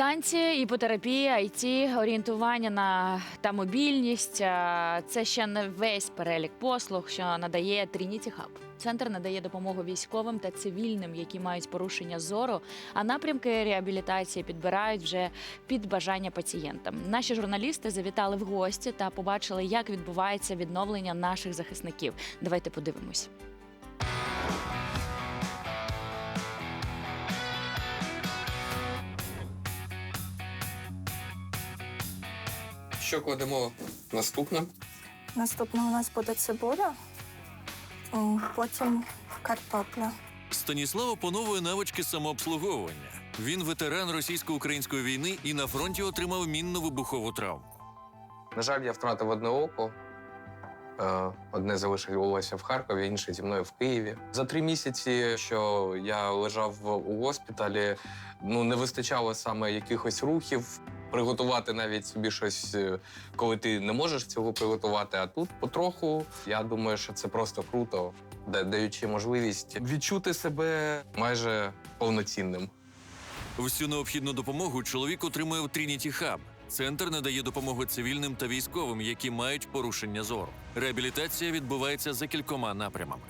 Танці, іпотерапія, IT, орієнтування на та мобільність це ще не весь перелік послуг, що надає Trinity Hub. Центр надає допомогу військовим та цивільним, які мають порушення зору. А напрямки реабілітації підбирають вже під бажання пацієнтам. Наші журналісти завітали в гості та побачили, як відбувається відновлення наших захисників. Давайте подивимось. Що кладемо наступне? Наступна у нас буде цибуля, м, потім картопля. Станіслав опановує навички самообслуговування. Він ветеран російсько-української війни і на фронті отримав мінно-вибухову травму. На жаль, я втратив одне око. Е, Одне залишилося в Харкові, інше зі мною в Києві. За три місяці, що я лежав у госпіталі, ну не вистачало саме якихось рухів. Приготувати навіть собі щось, е, коли ти не можеш цього приготувати. А тут потроху я думаю, що це просто круто, да- даючи можливість відчути себе майже повноцінним. Всю необхідну допомогу чоловік отримує в Trinity Hub. Центр надає допомогу цивільним та військовим, які мають порушення зору. Реабілітація відбувається за кількома напрямами.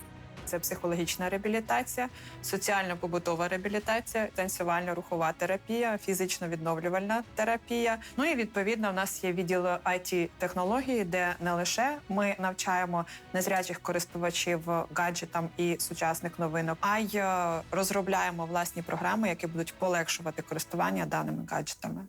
Це психологічна реабілітація, соціально-побутова реабілітація, танцювально-рухова терапія, фізично-відновлювальна терапія. Ну і відповідно в нас є відділ it технології, де не лише ми навчаємо незрячих користувачів гаджетам і сучасних новинок, а й е, розробляємо власні програми, які будуть полегшувати користування даними гаджетами.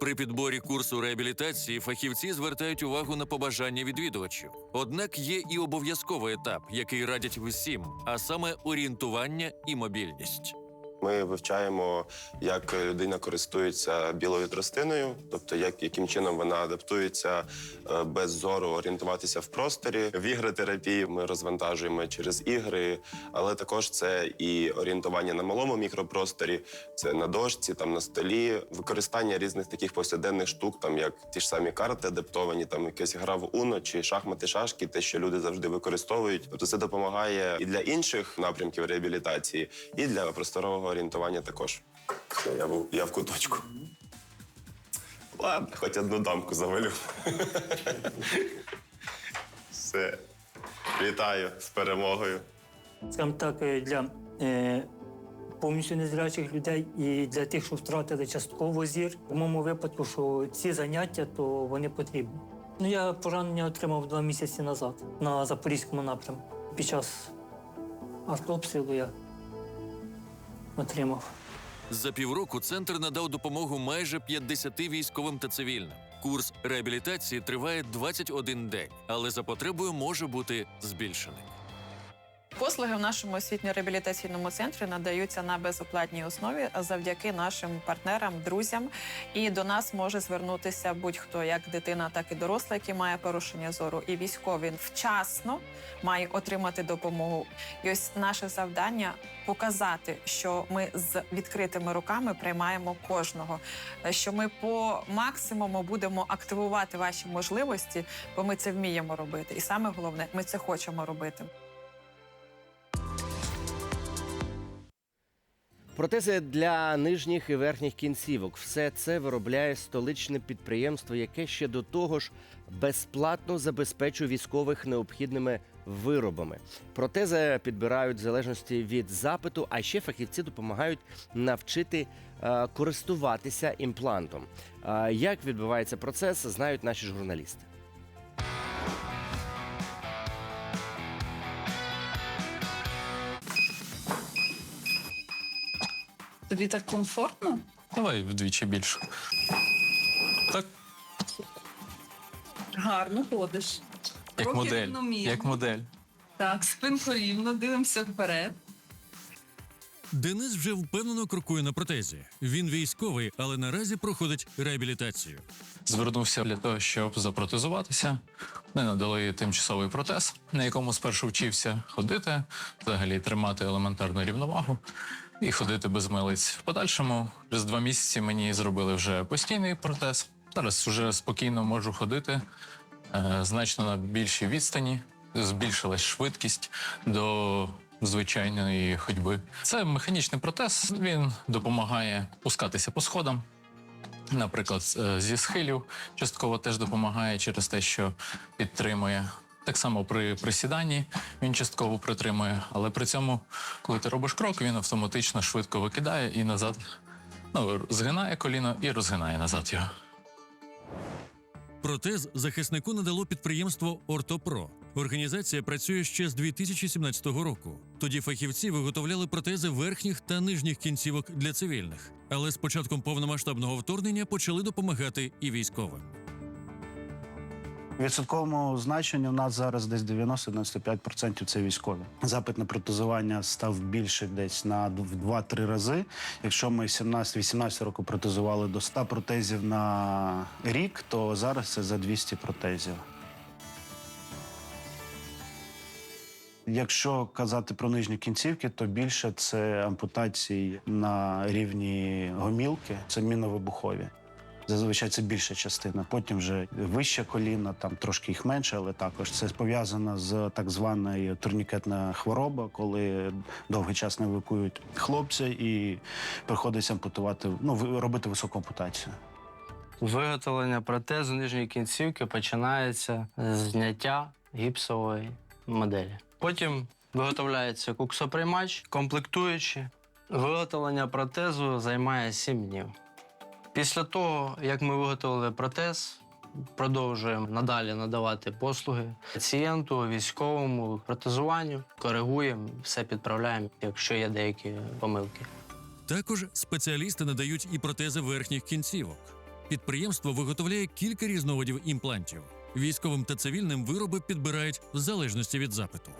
При підборі курсу реабілітації фахівці звертають увагу на побажання відвідувачів. Однак є і обов'язковий етап, який радять всім, а саме орієнтування і мобільність. Ми вивчаємо, як людина користується білою тростиною, тобто як, яким чином вона адаптується е, без зору орієнтуватися в просторі. В ігротерапії ми розвантажуємо через ігри, але також це і орієнтування на малому мікропросторі, це на дошці, там на столі, використання різних таких повсякденних штук, там як ті ж самі карти адаптовані, там якась гра в Уно чи шахмати, шашки, те, що люди завжди використовують. Тобто це допомагає і для інших напрямків реабілітації, і для просторового орієнтування також. Я був я в куточку. Ладно, хоч одну дамку завалю. Все. Вітаю з перемогою. скажімо так, е, для е, повністю незрячих людей і для тих, що втратили частково зір. У моєму випадку, що ці заняття, то вони потрібні. Ну, я поранення отримав два місяці назад на Запорізькому напрямку. Під час артобстрілу я отримав. За півроку центр надав допомогу майже 50 військовим та цивільним. Курс реабілітації триває 21 день, але за потребою може бути збільшений. Послуги в нашому освітньо-реабілітаційному центрі надаються на безоплатній основі завдяки нашим партнерам, друзям. І до нас може звернутися будь-хто, як дитина, так і доросла, який має порушення зору, і військовий вчасно має отримати допомогу. І ось наше завдання показати, що ми з відкритими руками приймаємо кожного, що ми по максимуму будемо активувати ваші можливості, бо ми це вміємо робити. І саме головне, ми це хочемо робити. Протези для нижніх і верхніх кінцівок. Все це виробляє столичне підприємство, яке ще до того ж безплатно забезпечує військових необхідними виробами. Протези підбирають в залежності від запиту, а ще фахівці допомагають навчити е, користуватися імплантом. Як відбувається процес, знають наші журналісти. Тобі так комфортно? Давай вдвічі більше. Так, Гарно ходиш. як Трохи модель. рівномірно. Як модель. Так, спинку рівно, дивимося вперед. Денис вже впевнено крокує на протезі. Він військовий, але наразі проходить реабілітацію. Звернувся для того, щоб запротезуватися. Вони надали тимчасовий протез, на якому спершу вчився ходити, взагалі тримати елементарну рівновагу і ходити без милиць. В подальшому, через два місяці мені зробили вже постійний протез. Зараз вже спокійно можу ходити е, значно на більшій відстані. Збільшилась швидкість до звичайної ходьби. Це механічний протез. Він допомагає пускатися по сходам, наприклад, зі схилів, частково теж допомагає через те, що підтримує. Так само при присіданні він частково притримує, але при цьому, коли ти робиш крок, він автоматично швидко викидає і назад ну, згинає коліно і розгинає назад його. Протез захиснику надало підприємство Ортопро. Організація працює ще з 2017 року. Тоді фахівці виготовляли протези верхніх та нижніх кінцівок для цивільних. Але з початком повномасштабного вторгнення почали допомагати і військовим. Відсотковому значенні у нас зараз десь 90-95% це військові. Запит на протезування став більше десь на д- в 2-3 рази. Якщо ми 17-18 року протезували до 100 протезів на рік, то зараз це за 200 протезів. Якщо казати про нижні кінцівки, то більше це ампутації на рівні гомілки, це міновибухові. Зазвичай це більша частина. Потім вже вище коліна, там трошки їх менше, але також це пов'язано з так званою турнікетна хвороба, коли довгий час не евакують хлопця і приходиться ампутувати, ну робити високу ампутацію. Виготовлення протезу нижньої кінцівки починається з зняття гіпсової моделі. Потім виготовляється куксоприймач, комплектуючі. Виготовлення протезу займає 7 днів. Після того, як ми виготовили протез, продовжуємо надалі надавати послуги пацієнту, військовому протезуванню, коригуємо, все підправляємо, якщо є деякі помилки. Також спеціалісти надають і протези верхніх кінцівок. Підприємство виготовляє кілька різновидів імплантів. Військовим та цивільним вироби підбирають в залежності від запиту.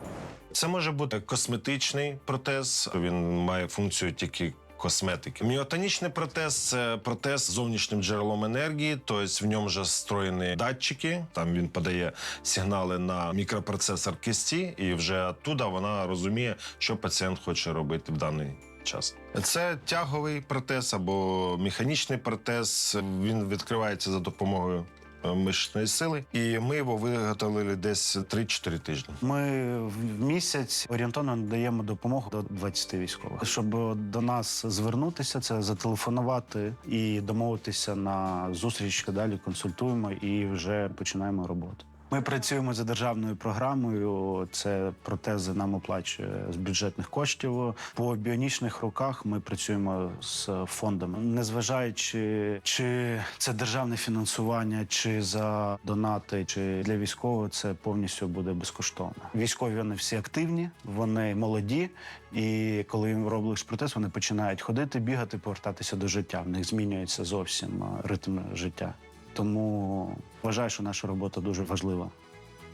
Це може бути косметичний протез. Він має функцію тільки косметики. Міотонічний протез це протез з зовнішнім джерелом енергії, тобто в ньому вже встроєні датчики. Там він подає сигнали на мікропроцесор кисті, і вже оттуда вона розуміє, що пацієнт хоче робити в даний час. Це тяговий протез або механічний протез. Він відкривається за допомогою мишечної сили, і ми його виготовили десь 3-4 тижні. Ми в місяць орієнтовно надаємо допомогу до 20 військових. Щоб до нас звернутися, це зателефонувати і домовитися на зустріч. Далі консультуємо і вже починаємо роботу. Ми працюємо за державною програмою. Це протези нам оплачує з бюджетних коштів. По біонічних руках ми працюємо з фондами, незважаючи чи це державне фінансування, чи за донати, чи для військового це повністю буде безкоштовно. Військові вони всі активні, вони молоді, і коли їм роблиш протез, вони починають ходити, бігати, повертатися до життя. В них змінюється зовсім ритм життя. Тому вважаю, що наша робота дуже важлива.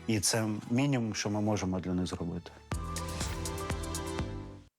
І це мінімум, що ми можемо для них зробити.